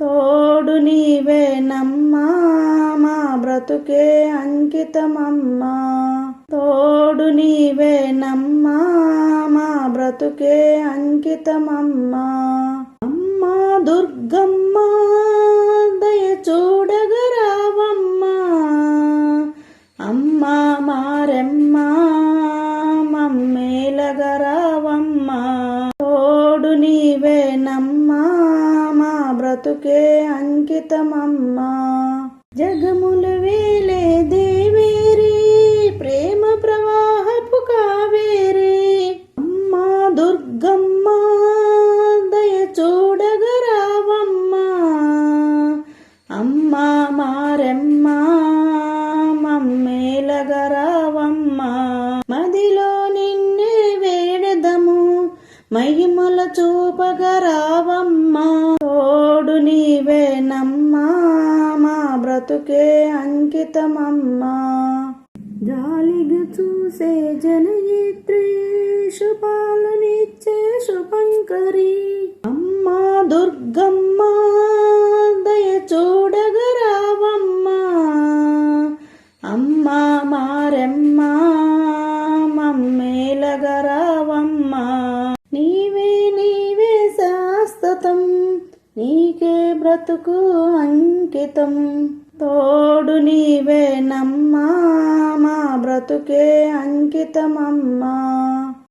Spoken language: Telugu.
తోడు నీవే నమ్మా మా బ్రతుకే అంకితమమ్మా. తోడు నీవే నమ్మా మా బ్రతుకే అంకితమమ్మా. అమ్మా దుర్గమ్మ దయ చూడగరావమ్మా. అమ్మా మారెమ్మా మమ్మేలగరావమ్మా. తోడు నీవే నమ్మా బ్రతుకే అంకితమమ్మా. జగములు వేలే దేవేరి ప్రేమ ప్రవాహపు కావేరి. అమ్మా దుర్గమ్మ దయ చూడగరావమ్మా. అమ్మా మారెమ్మ మమ్మేలగరావమ్మా. మదిలో నిన్నే వేడదము మహిమల చూపగరావమ్మా. నీవే నమ్మా మా బ్రతుకే అంకితమమ్మా. జాలిగా చూసే జనయిత్రి శుభాలనిచ్చే శుభంకరి. అమ్మా దుర్గమ్మ దయ చూడగరావమ్మా. అమ్మా మారెమ్మా మమ్మేలగరా బ్రతుకు అంకితం. తోడు నీవే నమ్మా మా బ్రతుకే అంకితమమ్మా.